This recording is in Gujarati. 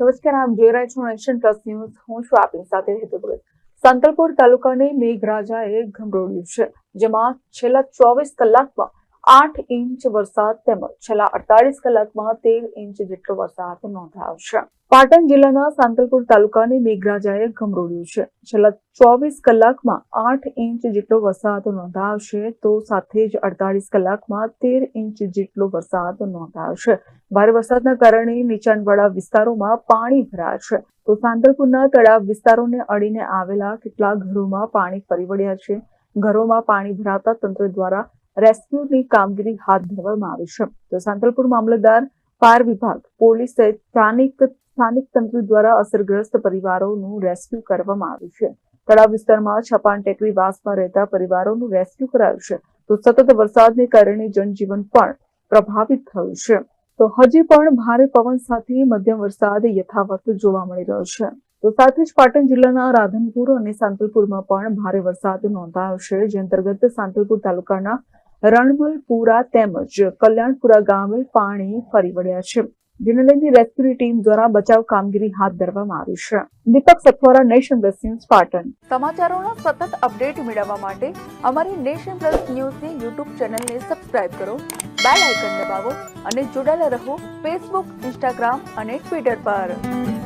નમસ્કાર, આપ જોઈ રહ્યા છો નેશન પ્લસ ન્યૂઝ. હું છું આપની સાથે હેતુ ભગત. સંતલપુર તાલુકાને મેઘરાજાએ ગમરોળ્યું છે, જેમાં છેલ્લા ચોવીસ કલાકમાં આઠ ઇંચ વરસાદ તેમજ છેલ્લા અડતાલીસ કલાકમાં તેર ઇંચ જેટલો વરસાદ નોંધાયો છે. પાટણ જિલ્લાના સાંતલપુર તાલુકાને મેઘરાજાએ ગમરોડ્યું છે. છેલ્લા ચોવીસ કલાકમાં આઠ ઇંચ જેટલો વરસાદ નોંધાયો છે તો સાથે જ અડતાલીસ કલાકમાં તેર ઇંચ જેટલો વરસાદ નોંધાયો છે. ભારે વરસાદના કારણે નીચાણવાળા વિસ્તારોમાં પાણી ભરાયા છે. તો સાંતલપુરના તળાવ વિસ્તારોને અડીને આવેલા કેટલાક ઘરોમાં પાણી ફરી વળ્યા છે. ઘરોમાં પાણી ભરાતા તંત્ર દ્વારા રેસ્ક્યુની કામગીરી હાથ ધરવામાં આવી છે. તો સાંતલપુર મામલતદાર, ફાયર વિભાગ, પોલીસ સ્થાનિક સ્થાનિક તંત્ર દ્વારા અસરગ્રસ્ત પરિવારોનું રેસ્ક્યુ કરવામાં આવ્યું છે. તળાવ વિસ્તારમાં છપાન ટેકરી વાસમાં રહેતા પરિવારોનું રેસ્ક્યુ કરાયું છે. તો સતત વરસાદને કારણે જનજીવન પણ પ્રભાવિત થયું છે. તો હજી પણ ભારે પવન સાથે મધ્યમ વરસાદ યથાવત જોવા મળી રહ્યો છે. તો સાથે જ પાટણ જિલ્લાના રાધનપુર અને સાંતલપુરમાં પણ ભારે વરસાદ નોંધાયો છે. જે અંતર્ગત સાંતલપુર તાલુકાના રણમલપુરા તેમજ કલ્યાણપુરા ગામે પાણી ફરી વળ્યા છે. જેને લઈને રેસ્ક્યુ ટીમ દ્વારા બચાવ કામગીરી હાથ ધરવામાં આવી છે. Deepak Sathwara Nation plus news Patan. સમાચારોના સતત અપડેટ મેળવવા માટે અમારી નેશન પ્લસ ન્યૂઝની યુટ્યુબ ચેનલને સબસ્ક્રાઇબ કરો, બેલ આઇકન દબાવો અને જોડાયેલા રહો ફેસબુક, ઇન્સ્ટાગ્રામ અને ટ્વિટર પર.